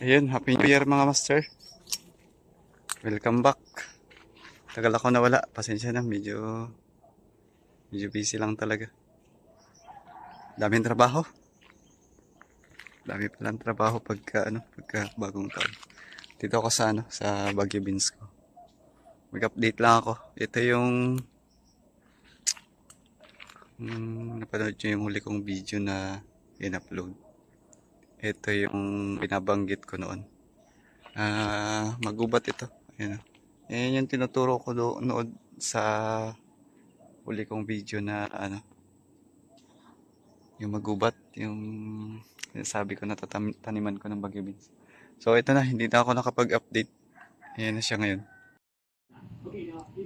Ayun, Happy New Year mga master. Welcome back. Tagal ako nawala. Pasensya na, medyo medyo busy lang talaga. Daming trabaho. Dami palang trabaho pagka ano, pagka bagong taon. Dito ako sa ano, sa Baguio Beans ko. Mag-update lang ako. Ito yung mm, napanood nyo yung huli kong video na in-upload. Ito yung binabanggit ko noon. Ah, magubat ito. Ayan. Ayan yung tinuturo ko noon sa huli kong video na ano yung magubat, yung sabi ko na tatam- taniman ko ng bagyo beans. So ito na, hindi na ako nakapag-update. Ayan na siya ngayon.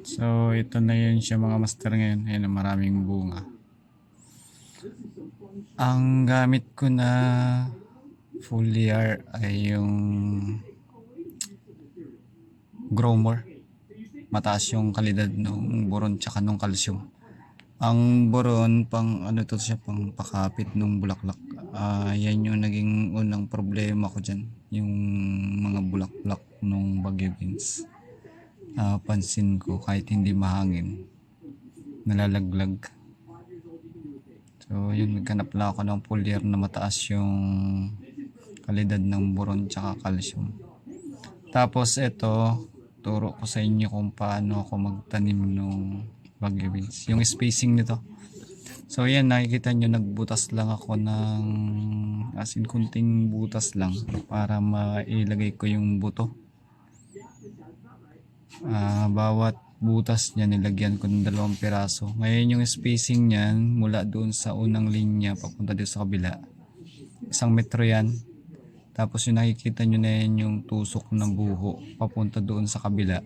So ito na yun siya mga master ngayon. Ayan maraming bunga. Ang gamit ko na foliar ay yung Growmore. Mataas yung kalidad ng boron tsaka nung calcium. Ang boron pang ano to siya pang pakapit nung bulaklak. Ah, yan yung naging unang problema ko diyan, yung mga bulaklak nung bagyo beans. Ah, pansin ko kahit hindi mahangin nalalaglag. So, yun, nagkanap lang ako ng foliar na mataas yung kalidad ng boron tsaka calcium. Tapos ito, turo ko sa inyo kung paano ako magtanim ng bagyo beans. Yung spacing nito. So yan, nakikita nyo nagbutas lang ako ng as in kunting butas lang para mailagay ko yung buto. Ah, bawat butas niya nilagyan ko ng dalawang piraso. Ngayon yung spacing niyan mula doon sa unang linya papunta dito sa kabila. Isang metro yan. Tapos yung nakikita nyo na yan yung tusok ng buho papunta doon sa kabila.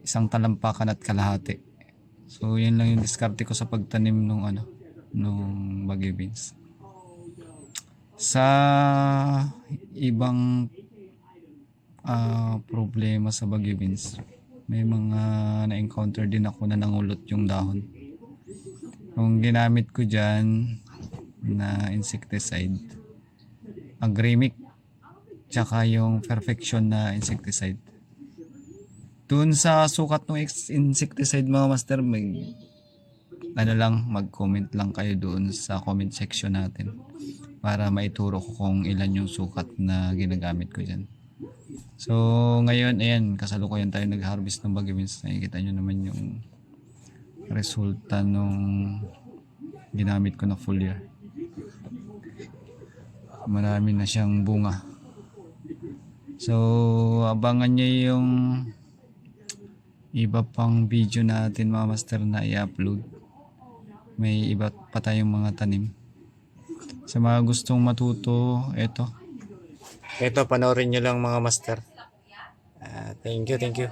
Isang talampakan at kalahati. So yan lang yung diskarte ko sa pagtanim nung ano, nung bagyo beans. Sa ibang ah, problema sa bagyo beans, may mga na-encounter din ako na nangulot yung dahon. Yung ginamit ko dyan na insecticide, agremic, tsaka yung perfection na insecticide. Doon sa sukat ng insecticide mga master, may ano lang, mag-comment lang kayo doon sa comment section natin para maituro ko kung ilan yung sukat na ginagamit ko dyan. So, ngayon, ayan, kasalukuyan tayo nag-harvest ng beans. Nakikita nyo naman yung resulta nung ginamit ko na foliar. Marami na siyang bunga. So, abangan nyo yung iba pang video natin mga master na i-upload. May iba pa tayong mga tanim. Sa mga gustong matuto, eto. Ito, panoorin nyo lang mga master. Ah, thank you, thank you.